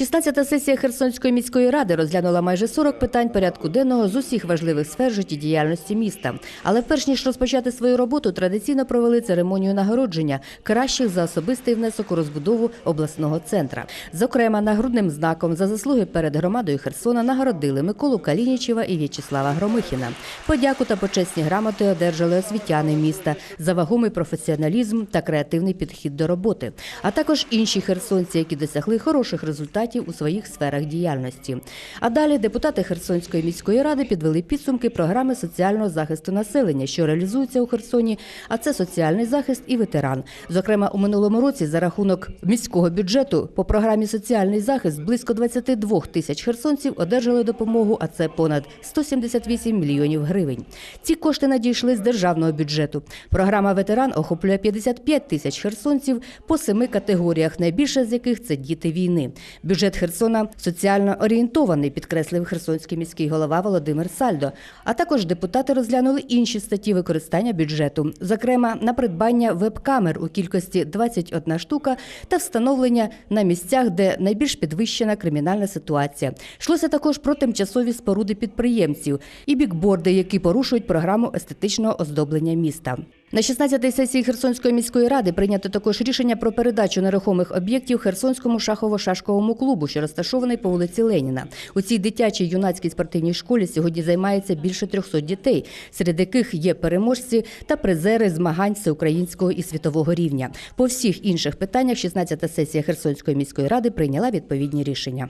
16-та сесія Херсонської міської ради розглянула майже 40 питань порядку денного з усіх важливих сфер життєдіяльності міста. Але перш ніж розпочати свою роботу, традиційно провели церемонію нагородження кращих за особистий внесок у розбудову обласного центра. Зокрема, нагрудним знаком за заслуги перед громадою Херсона нагородили Миколу Калінічева і В'ячеслава Громихіна. Подяку та почесні грамоти одержали освітяни міста за вагомий професіоналізм та креативний підхід до роботи, а також інші херсонці, які досягли хороших результатів у своїх сферах діяльності. А далі депутати Херсонської міської ради підвели підсумки програми соціального захисту населення, що реалізується у Херсоні. А це соціальний захист і ветеран. Зокрема, у минулому році за рахунок міського бюджету по програмі соціальний захист близько 22 тисяч херсонців одержали допомогу, а це понад 178 мільйонів гривень. Ці кошти надійшли з державного бюджету. Програма ветеран охоплює 55 тисяч херсонців по семи категоріях, найбільше з яких це діти війни. Бюджет Херсона соціально орієнтований, підкреслив херсонський міський голова Володимир Сальдо. А також депутати розглянули інші статті використання бюджету, зокрема на придбання веб-камер у кількості 21 штука та встановлення на місцях, де найбільш підвищена кримінальна ситуація. Йшлося також про тимчасові споруди підприємців і бікборди, які порушують програму естетичного оздоблення міста. На 16-й сесії Херсонської міської ради прийнято також рішення про передачу нерухомих об'єктів Херсонському шахово-шашковому клубу, що розташований по вулиці Леніна. У цій дитячій юнацькій спортивній школі сьогодні займається більше 300 дітей, серед яких є переможці та призери змагань всеукраїнського і світового рівня. По всіх інших питаннях 16-та сесія Херсонської міської ради прийняла відповідні рішення.